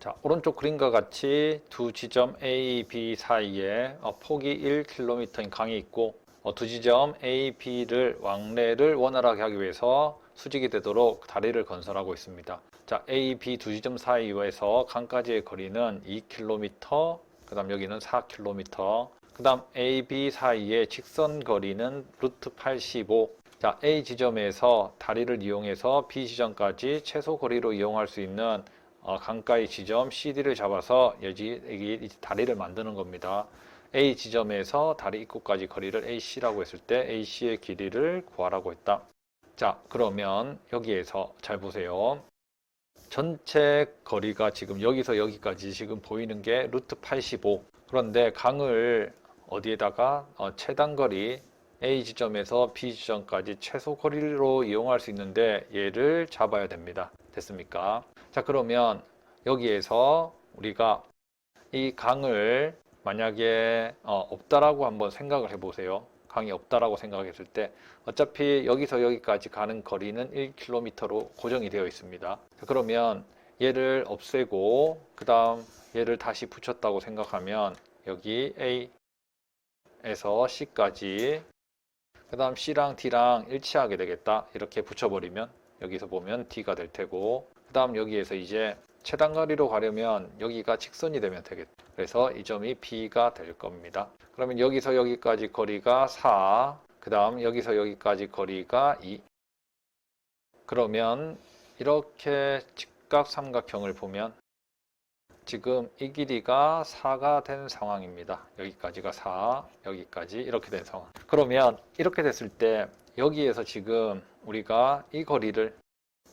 자, 오른쪽 그림과 같이 두 지점 A, B 사이에 어, 폭이 1km인 강이 있고 어, 두 지점 A, B를 왕래를 원활하게 하기 위해서 수직이 되도록 다리를 건설하고 있습니다. 자, A, B 두 지점 사이에서 강까지의 거리는 2km, 그 다음 여기는 4km, 그 다음 A, B 사이의 직선 거리는 루트 85. 자, A 지점에서 다리를 이용해서 B 지점까지 최소 거리로 이용할 수 있는 어, 강가의 지점 CD를 잡아서 여기 다리를 만드는 겁니다. A 지점에서 다리 입구까지 거리를 AC라고 했을 때 AC의 길이를 구하라고 했다. 자, 그러면 여기에서 잘 보세요. 전체 거리가 지금 여기서 여기까지 지금 보이는 게 루트 85. 그런데 강을 어디에다가 어, 최단 거리 A 지점에서 B 지점까지 최소 거리로 이용할 수 있는데 얘를 잡아야 됩니다. 됐습니까? 자, 그러면 여기에서 우리가 이 강을 만약에 어, 없다라고 한번 생각을 해보세요. 강이 없다라고 생각했을 때 어차피 여기서 여기까지 가는 거리는 1km로 고정이 되어 있습니다. 자, 그러면 얘를 없애고 그 다음 얘를 다시 붙였다고 생각하면 여기 A에서 C까지 그 다음 C랑 D랑 일치하게 되겠다. 이렇게 붙여버리면 여기서 보면 D가 될 테고 그 다음 여기에서 이제 최단 거리로 가려면 여기가 직선이 되면 되겠다. 그래서 이 점이 B가 될 겁니다. 그러면 여기서 여기까지 거리가 4, 그 다음 여기서 여기까지 거리가 2. 그러면 이렇게 직각 삼각형을 보면 지금 이 길이가 4가 된 상황입니다. 여기까지가 4, 여기까지 이렇게 된 상황. 그러면 이렇게 됐을 때 여기에서 지금 우리가 이 거리를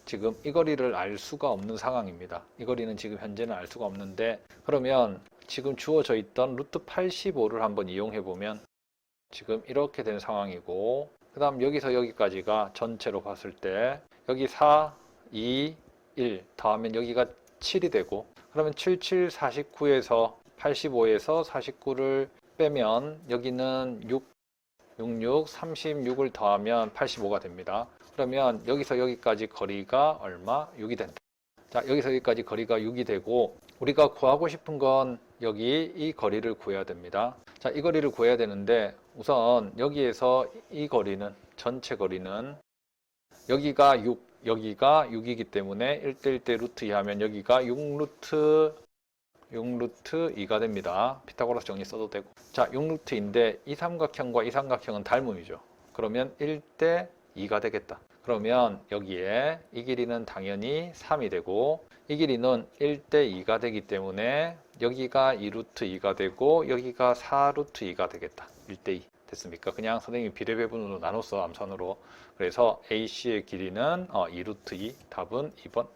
지금 이 거리를 알 수가 없는 상황입니다. 이 거리는 지금 현재는 알 수가 없는데 그러면 지금 주어져 있던 루트 85를 한번 이용해 보면 지금 이렇게 된 상황이고 그 다음 여기서 여기까지가 전체로 봤을 때 여기 4, 2, 1 더하면 여기가 7이 되고 그러면 7, 7, 49에서 85에서 49를 빼면 여기는 6, 66, 36을 더하면 85가 됩니다. 그러면 여기서 여기까지 거리가 얼마? 6이 된다. 자, 여기서 여기까지 거리가 6이 되고 우리가 구하고 싶은 건 여기 이 거리를 구해야 됩니다. 자, 이 거리를 구해야 되는데 우선 여기에서 이 거리는 전체 거리는 여기가 6, 여기가 6이기 때문에 1대 1대 루트 2 하면 여기가 6루트 6루트 2가 됩니다. 피타고라스 정리 써도 되고. 자, 6루트인데 이 삼각형과 이 삼각형은 닮음이죠. 그러면 1대 2가 되겠다. 그러면 여기에 이 길이는 당연히 3이 되고 이 길이는 1대 2가 되기 때문에 여기가 2루트 2가 되고 여기가 4루트 2가 되겠다. 1대 2. 됐습니까? 그냥 선생님이 비례배분으로 나눴어 암산으로. 그래서 AC의 길이는 어, 2루트 2. 답은 2번.